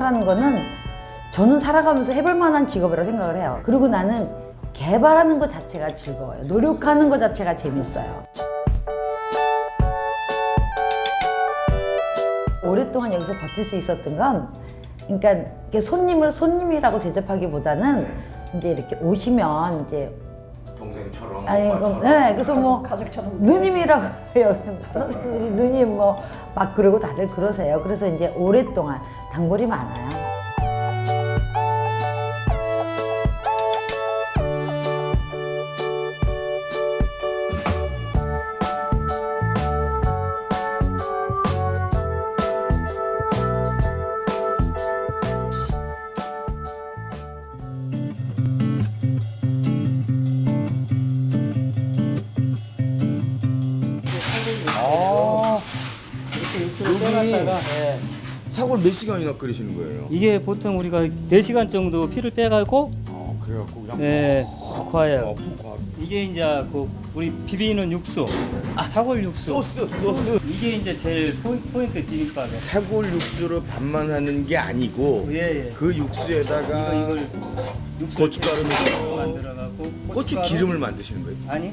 장사라는 거는 저는 살아가면서 해볼 만한 직업이라고 생각을 해요. 그리고 나는 개발하는 것 자체가 즐거워요. 노력하는 것 자체가 재밌어요. 오랫동안 여기서 버틸 수 있었던 건, 그러니까 손님을 손님이라고 대접하기보다는 이제 이렇게 오시면 이제 동생처럼 아니, 그, 네, 그래서 뭐 가족처럼 누님이라고 해요. 선생님들이 누님 뭐 막 그러고 다들 그러세요. 그래서 이제 오랫동안 단골이 많아요. 빼놨다가 예. 사골 몇 시간이나 끓이시는 거예요? 이게 보통 우리가 4시간 정도 피를 빼가고 아 그래갖고 그냥 예, 어, 구워요. 푹 과- 이게 이제 그 우리 비비는 육수, 사골 육수. 소스 소스 이게 이제 제일 포인- 포인트 비빔밥에. 사골 육수로 밥만 하는 게 아니고 예, 예. 그 육수에다가 이거 이걸 육수 고춧가루 만들어갖고 고추 고춧가루- 기름을 만드시는 거예요? 아니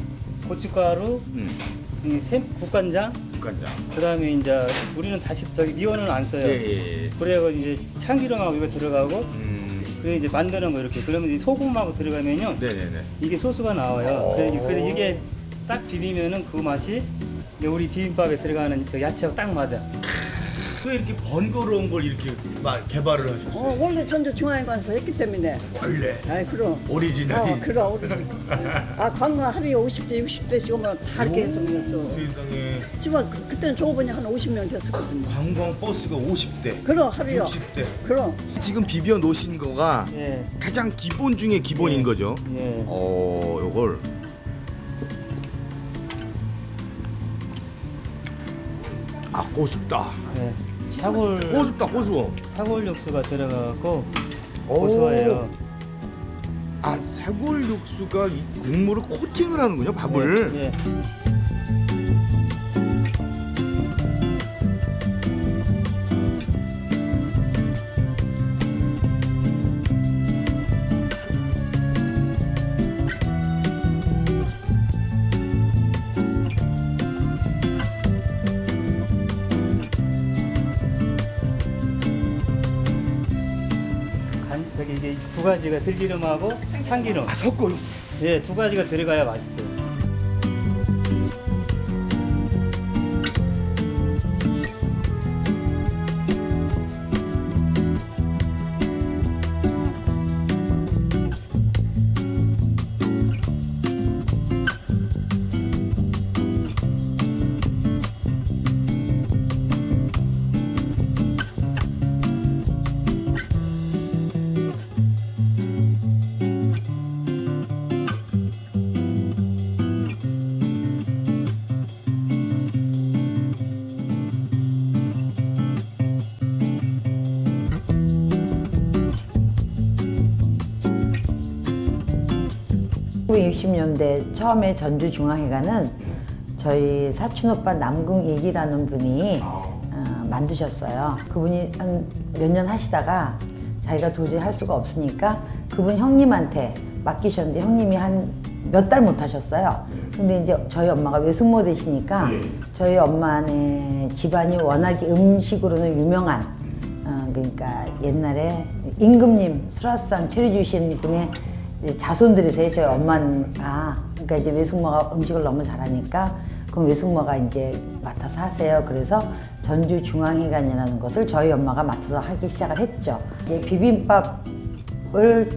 고춧가루, 음, 이 샘- 국간장, 국간장. 그다음에 이제 우리는 다시 저기 미원을 안 써요. 예 예. 그래가 이제 참기름하고 이거 들어가고 음, 그래 이제 만드는 거 이렇게 그러면 이 소금하고 들어가면요 네네네. 이게 소스가 나와요. 그래서, 그래서 이게 딱 비비면은 그 맛이 이제 우리 비빔밥에 들어가는 저 야채하고 딱 맞아. 왜 이렇게 번거로운 걸 이렇게 막 개발을 하셨어요? 어, 원래 전주 중앙에 가서 했기 때문에 원래 아이 그럼 오리지널이. 어 그럼 우리 아 광고 하루에 50대 60대씩 오면 다 이렇게 했었어 세상에 집안 그, 그때는 좁으니 한 50명 됐었거든요 관광 버스가 50대, 그럼 하루요 60대. 그럼 지금 비벼 놓으신 거가 예, 가장 기본 중에 기본인 예. 거죠. 예. 어, 요걸 아 고습다. 예. 사골 고습다 고수워. 사골 육수가 들어가고 오. 고소해요. 아 사골 육수가 이 국물을 코팅을 하는군요 밥을. 예, 예. 가지가 들기름하고 참기름. 아 섞어요. 예, 두 가지가 들어가야 맛있어요. 60년대 처음에 전주 중앙회관은 저희 사촌 오빠 남궁 얘기라는 분이 어, 만드셨어요. 그분이 한 몇 년 하시다가 자기가 도저히 할 수가 없으니까 그분 형님한테 맡기셨는데 형님이 한 몇 달 못 하셨어요. 근데 이제 저희 엄마가 외숙모 되시니까 저희 엄마네 집안이 워낙에 음식으로는 유명한 어, 그러니까 옛날에 임금님 수라상 차려주신 분의 자손들이세요. 저희 엄마가. 그러니까 이제 외숙모가 음식을 너무 잘하니까 그럼 외숙모가 이제 맡아서 하세요. 그래서 전주 중앙회관이라는 것을 저희 엄마가 맡아서 하기 시작을 했죠. 이제 비빔밥을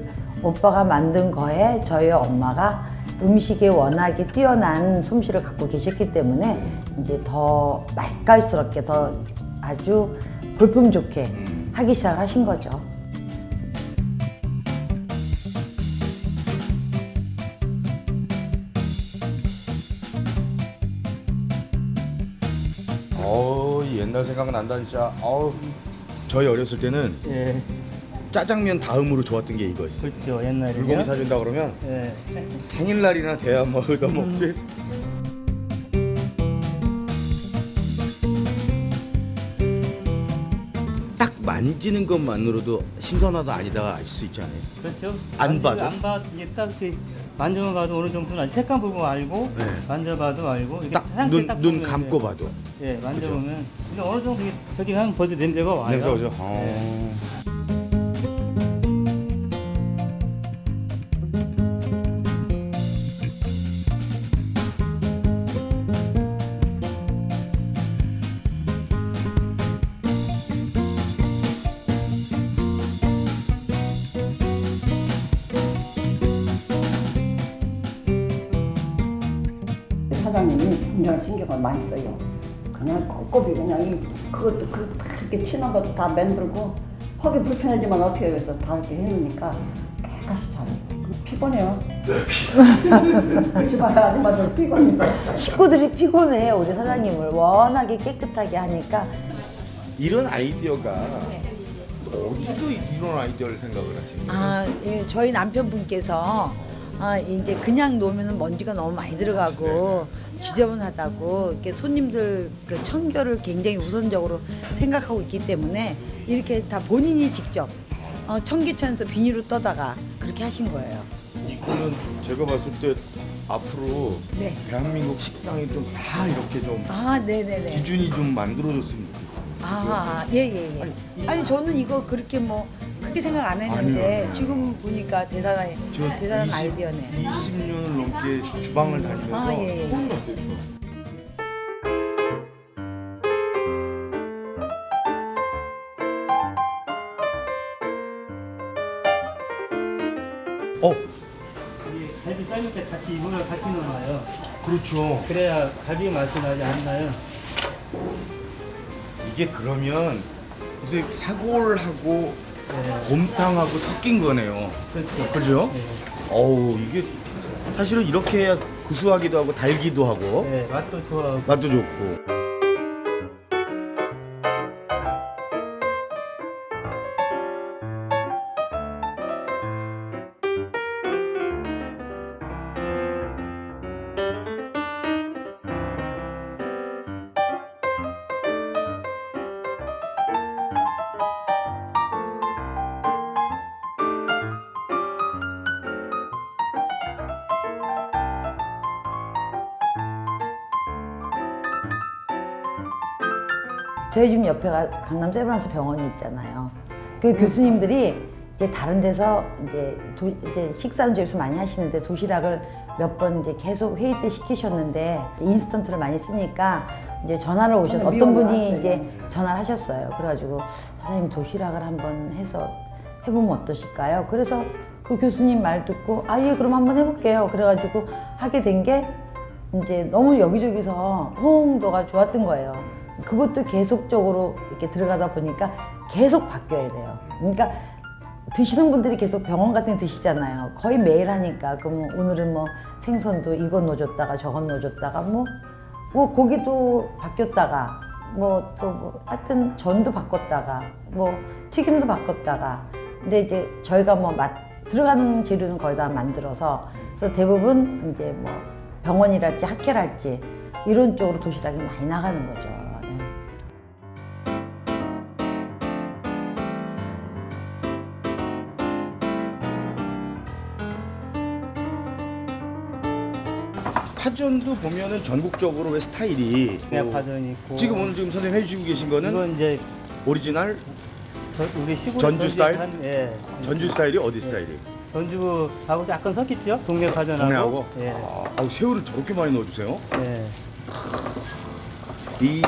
오빠가 만든 거에 저희 엄마가 음식에 워낙에 뛰어난 솜씨를 갖고 계셨기 때문에 이제 더 맛깔스럽게 더 아주 볼품 좋게 하기 시작하신 거죠. 옛날 생각난다 진짜. 어우 저희 어렸을 때는 예, 짜장면 다음으로 좋았던 게 이거였어요. 그렇죠. 옛날에. 불고기 사준다 그러면 예. 생일날이나 돼야 뭐 얻어먹지. 만지는 것만으로도 신선하다 아니다가 알 수 있지 않아요? 그렇죠. 안 봐도? 안 봐도 이게 딱 이렇게 만져만 봐도 어느 정도는 아직 색감 보고 알고 네. 만져봐도 알고 이렇게 딱 상태 눈딱 눈 보면 감고 이제, 봐도 예 만져보면 근데 어느 정도 이게 저기 하면 벌써 냄새가 와요. 냄새가 오죠. 예. 신경을 많이 써요. 그냥 꼼꼼히 그냥 이 그것도 그다 이렇게 친한 것도 다 만들고 하기 불편하지만 어떻게 해서 다 이렇게 해놓으니까 깨끗이 잘해요. 피곤해요. 집안 아줌마들 피곤해요. 식구들이 피곤해요 우리 사장님을 워낙에 깨끗하게 하니까 이런 아이디어가 어디서 이런 아이디어를 생각을 하시는 거예요? 아, 예, 저희 남편분께서 아, 이제 그냥 놓으면 먼지가 너무 많이 들어가고 지저분하다고 이렇게 손님들 그 청결을 굉장히 우선적으로 생각하고 있기 때문에 이렇게 다 본인이 직접 어, 청계천에서 비닐을 떠다가 그렇게 하신 거예요. 이거는 제가 봤을 때 앞으로 네. 대한민국 식당이 좀 다 이렇게 좀 아, 네네네. 기준이 좀 만들어졌으면 좋겠어요. 아, 예, 예, 예. 아니, 저는 이거 그렇게 뭐 크게 생각 안 했는데 아니요, 아니요. 지금 보니까 대단한, 저 대단한 20 아이디어네. 20년을 넘게 주방을 다니면서 아, 예, 예. 처음 봤어요. 저. 어, 갈비 삶을 때 같이 이거를 같이 넣어놔요. 그렇죠. 그래야 갈비 맛이 나지 않나요? 이게 그러면 이제 사골하고 네. 곰탕하고 섞인 거네요. 그렇죠. 그죠? 네. 어우 이게 사실은 이렇게 해야 구수하기도 하고 달기도 하고 네, 맛도 좋아하고 맛도 좋고. 저희 집 옆에가 강남 세브란스 병원이 있잖아요. 그 교수님들이 이제 다른 데서 이제, 도, 이제 식사는 저기서 많이 하시는데 도시락을 몇 번 이제 계속 회의 때 시키셨는데 인스턴트를 많이 쓰니까 이제 전화를 오셔서 어떤 분이. 이제 전화를 하셨어요. 그래가지고 사장님 도시락을 한번 해서 해보면 어떠실까요? 그래서 그 교수님 말 듣고 아 예 그럼 한번 해볼게요. 그래가지고 하게 된 게 이제 너무 여기저기서 호응도가 좋았던 거예요. 그것도 계속적으로 이렇게 들어가다 보니까 계속 바뀌어야 돼요. 그러니까 드시는 분들이 계속 병원 같은 데 드시잖아요. 거의 매일 하니까 그럼 오늘은 뭐 생선도 이건 넣어줬다가 저건 넣어줬다가 뭐, 뭐 고기도 바뀌었다가 뭐 또 뭐 하여튼 전도 바꿨다가 뭐 튀김도 바꿨다가 근데 이제 저희가 뭐 맛 들어가는 재료는 거의 다 만들어서 그래서 대부분 이제 뭐 병원이랄지 학회랄지 이런 쪽으로 도시락이 많이 나가는 거죠. 파전도 보면은 전국적으로 왜 스타일이 그냥 파전 있고 지금 오늘 지금 선생님 해주시고 계신 거는 이건 이제 오리지널 저, 우리 시골 전주 스타일? 한, 예. 전주 스타일이 어디 스타일이? 전주하고 약간 섞였죠? 동네 파전하고. 동네하고? 예. 아, 아우, 새우를 저렇게 많이 넣어주세요? 예. 이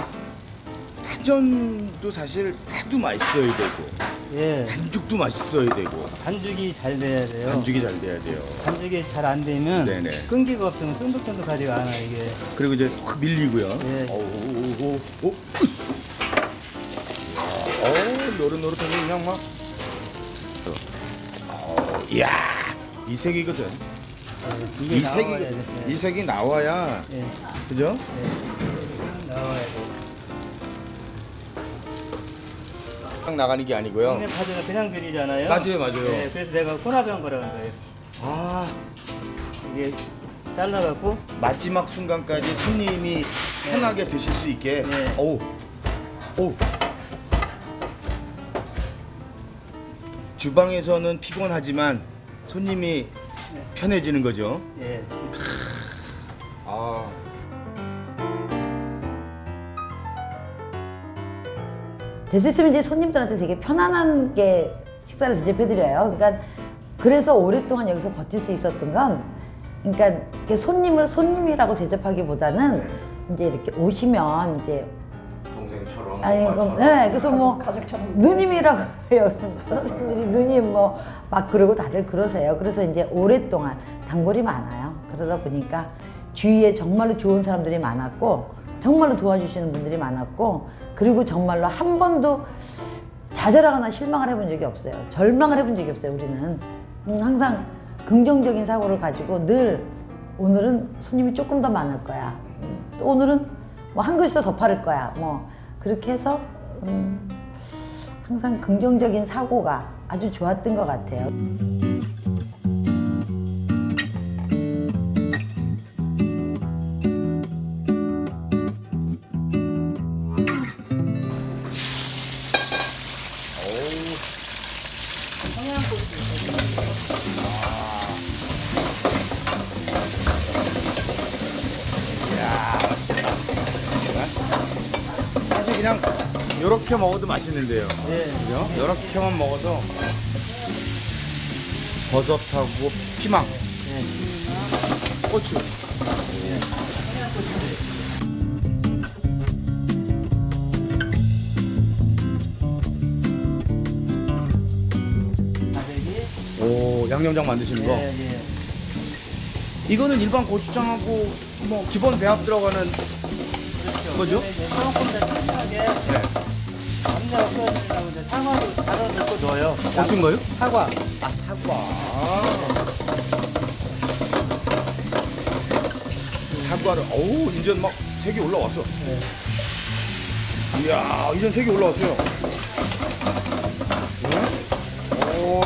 파전도 사실 파도 맛있어야 되고 예. 반죽도 맛있어야 되고 반죽이 잘 돼야 돼요. 반죽이 잘 돼야 돼요. 반죽이 잘 안 되면 네네. 끈기가 없으면 쫀득쫀득하지가 않아 이게. 그리고 이제 확 밀리고요. 예. 오오오 오. 어, 노릇노릇하게 그냥 막. 어, 이야, 이 색이거든. 예, 이게 이 나와야 색이 돼. 이 색이 나와야 예. 그죠? 예. 나와야 돼. 딱 나가는 게 아니고요. 동네 파전을 그냥 드리잖아요. 맞아요, 맞아요. 예, 그래서 내가 혼합한 거라는 거예요. 아, 이게 잘라갖고 마지막 순간까지 손님이 편하게 드실 수 있게. 네. 어우, 오. 주방에서는 피곤하지만 손님이 편해지는 거죠. 예. 아. 될수 있으면 이제 손님들한테 되게 편안한 게 식사를 대접해드려요. 그러니까 그래서 오랫동안 여기서 버틸 수 있었던 건 그러니까 손님을 손님이라고 대접하기보다는 이제 이렇게 오시면 이제 동생처럼. 아니 그럼 네 그래서 뭐 가족처럼 누님이라고 해요. 선생님들이 누님 뭐 막 그러고 다들 그러세요. 그래서 이제 오랫동안 단골이 많아요. 그러다 보니까 주위에 정말로 좋은 사람들이 많았고 정말로 도와주시는 분들이 많았고 그리고 정말로 한 번도 좌절하거나 실망을 해본 적이 없어요. 절망을 해본 적이 없어요. 우리는 음, 항상 긍정적인 사고를 가지고 늘 오늘은 손님이 조금 더 많을 거야. 음, 또 오늘은 뭐한 그릇 더 팔을 거야. 뭐 그렇게 해서 음, 항상 긍정적인 사고가 아주 좋았던 것 같아요. 이렇게 먹어도 맛있는데요. 예. 그죠? 이렇게만 먹어도 버섯하고 피망, 예. 고추. 가격이 오 양념장 만드시는 거. 예, 예. 이거는 일반 고추장하고 뭐 기본 배합 들어가는 그렇죠. 뭐죠? 이제 더 진하게 네. 이제 갈아 넣고 넣어요. 어떤 거요? 사과. 아 사과. 사과를 어우 이제 막 색이 올라왔어. 이야 이제 색이 올라왔어요. 네? 오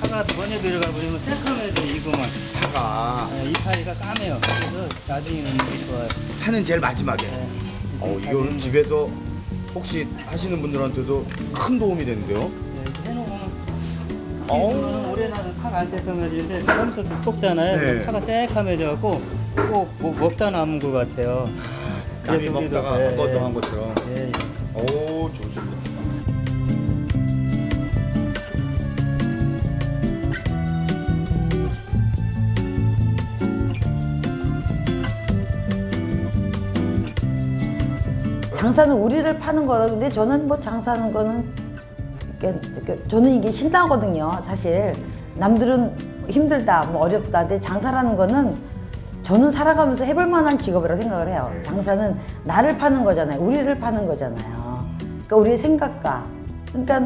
사과 번에 들어가 버리면 새콤해져 익으면 사과 예, 이파리가 까매요. 그래서 나중에는 좋아요. 파는 제일 마지막에. 예. 어 이거는 다 집에서 혹시 하시는 분들한테도 큰 도움이 되는데요. 예, 이렇게 해놓으면 어우. 올해 나는 파가 안 새까매지는데 하면서 좀 뽑잖아요. 네. 파가 새까매져갖고 꼭 뭐, 먹다 남은 것 같아요. 남이 그래서 우리도, 먹다가 예, 한번더 예. 한 것처럼. 예, 예. 오 좋습니다. 장사는 우리를 파는 거라 근데 저는 뭐 장사하는 거는 이렇게, 저는 이게 신나거든요 사실. 남들은 힘들다 뭐 어렵다. 근데 장사라는 거는 저는 살아가면서 해볼 만한 직업이라고 생각을 해요. 장사는 나를 파는 거잖아요. 우리를 파는 거잖아요. 그러니까 우리의 생각과. 그러니까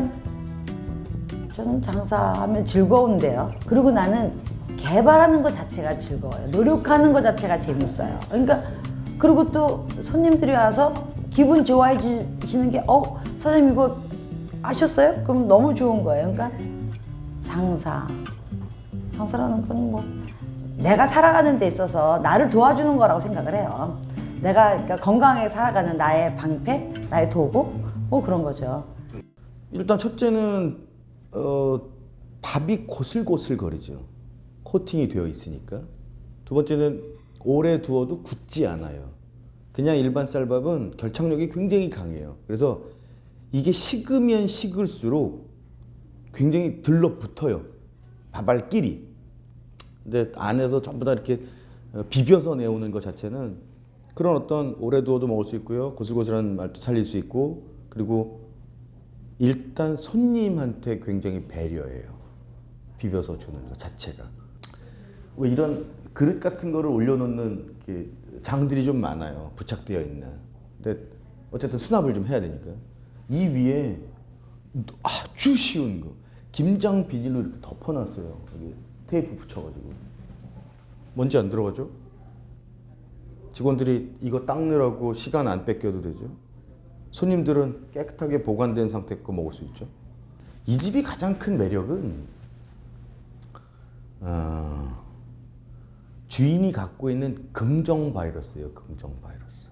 저는 장사하면 즐거운데요. 그리고 나는 개발하는 것 자체가 즐거워요. 노력하는 것 자체가 재밌어요. 그러니까 그리고 또 손님들이 와서 기분 좋아해 주시는 게, 어, 사장님 이거 아셨어요? 그럼 너무 좋은 거예요. 그러니까 장사. 장사라는 건 뭐, 내가 살아가는 데 있어서 나를 도와주는 거라고 생각을 해요. 내가 그러니까 건강하게 살아가는 나의 방패, 나의 도구, 뭐 그런 거죠. 일단 첫째는 어, 밥이 고슬고슬 거리죠. 코팅이 되어 있으니까. 두 번째는 오래 두어도 굳지 않아요. 그냥 일반 쌀밥은 결착력이 굉장히 강해요. 그래서 이게 식으면 식을수록 굉장히 들러붙어요. 밥알끼리. 근데 안에서 전부 다 이렇게 어, 비벼서 내오는 것 자체는 그런 어떤 오래 두어도 먹을 수 있고요. 고슬고슬한 맛도 살릴 수 있고 그리고 일단 손님한테 굉장히 배려해요. 비벼서 주는 것 자체가. 왜 이런 그릇 같은 거를 올려놓는 이렇게 장들이 좀 많아요. 부착되어 있는. 근데 어쨌든 수납을 좀 해야 되니까. 이 위에 아주 쉬운 거. 김장 비닐로 이렇게 덮어놨어요. 여기 테이프 붙여가지고. 먼지 안 들어가죠? 직원들이 이거 닦느라고 시간 안 뺏겨도 되죠. 손님들은 깨끗하게 보관된 상태 거 먹을 수 있죠. 이 집이 가장 큰 매력은 어, 주인이 갖고 있는 긍정 바이러스예요. 긍정 바이러스.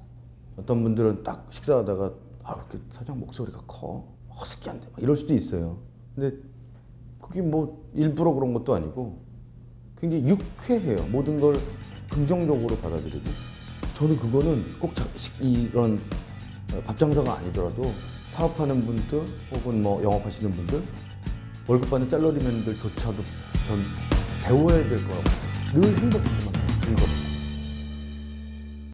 어떤 분들은 딱 식사하다가 아, 이렇게 사장 목소리가 커. 허스키한데 막 이럴 수도 있어요. 근데 그게 뭐 일부러 그런 것도 아니고 굉장히 유쾌해요. 모든 걸 긍정적으로 받아들이고 저는 그거는 꼭 자- 식- 이런 어, 밥 장사가 아니더라도 사업하는 분들 혹은 뭐 영업하시는 분들 월급 받는 샐러리맨들조차도 전 배워야 될 거라고 늘 행복하게만 즐겁고